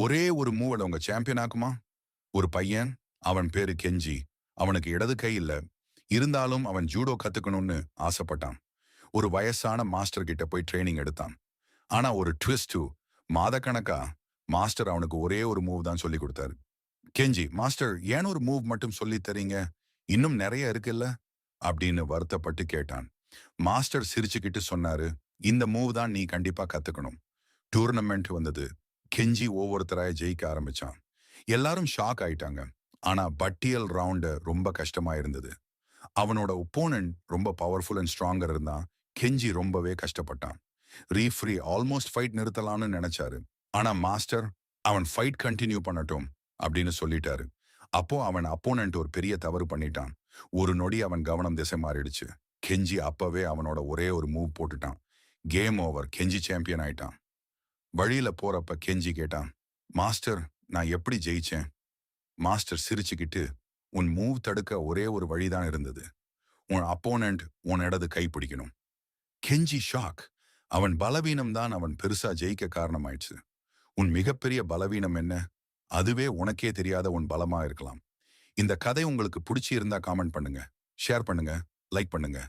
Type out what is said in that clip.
ஒரே ஒரு மூவ் அவங்க சாம்பியன் ஆக்குமா? ஒரு பையன் அவன் பேரு கெஞ்சி அவனுக்கு இடது கை இல்ல இருந்தாலும் அவன் ஜூடோ கத்துக்கணும்னு ஆசைப்பட்டான். ஒரு வயசான மாஸ்டர் கிட்ட போய் ட்ரைனிங் எடுத்தான். ஆனா ஒரு ட்விஸ்டு மாதக்கணக்கா மாஸ்டர் அவனுக்கு ஒரே ஒரு மூவ் தான் சொல்லி கொடுத்தாரு. கெஞ்சி மாஸ்டர் ஏன் ஒரு மூவ் மட்டும் சொல்லி தரீங்க? இன்னும் நிறைய இருக்குல்ல? அப்படின்னு வருத்தப்பட்டு கேட்டான். மாஸ்டர் சிரிச்சுக்கிட்டு சொன்னாரு இந்த மூவ் தான் நீ கண்டிப்பா கத்துக்கணும். டூர்னமெண்ட் வந்தது. கெஞ்சி ஒவ்வொருத்தராய ஜெயிக்க ஆரம்பிச்சான். எல்லாரும் ஷாக் ஆயிட்டாங்க. ஆனா பட்டியல் ரவுண்டு ரொம்ப கஷ்டமா இருந்தது. அவனோட ஒப்போனன்ட் ரொம்ப பவர்ஃபுல் அண்ட் ஸ்ட்ராங்கர் இருந்தான். கெஞ்சி ரொம்பவே கஷ்டப்பட்டான். ரீஃப்ரி ஆல்மோஸ்ட் ஃபைட் நிறுத்தலாம்னு நினைச்சாரு. ஆனா மாஸ்டர் அவன் ஃபைட் கண்டினியூ பண்ணட்டும் அப்படின்னு சொல்லிட்டாரு. அப்போ அவன் அப்போனன்ட் ஒரு பெரிய தவறு பண்ணிட்டான். ஒரு நொடி அவன் கவனம் திசை மாறிடுச்சு. கெஞ்சி அப்பவே அவனோட ஒரே ஒரு மூவ் போட்டுட்டான். கேம் ஓவர் கெஞ்சி சாம்பியன் ஆயிட்டான். வழியில போறப்ப கெஞ்சி கேட்டான் மாஸ்டர் நான் எப்படி ஜெயிச்சேன்? மாஸ்டர் சிரிச்சுக்கிட்டு உன் மூவ் தடுக்க ஒரே ஒரு வழிதான் இருந்தது. உன் அப்போனண்ட் உன் இடது கை பிடிக்கணும். கெஞ்சி ஷாக் அவன் பலவீனம் தான் அவன் பெருசா ஜெயிக்க காரணமாயிடுச்சு. உன் மிகப்பெரிய பலவீனம் என்ன? அதுவே உனக்கே தெரியாத உன் பலமா இருக்கலாம். இந்த கதை உங்களுக்கு பிடிச்சி இருந்தா காமெண்ட் பண்ணுங்க. ஷேர் பண்ணுங்க. லைக் பண்ணுங்க.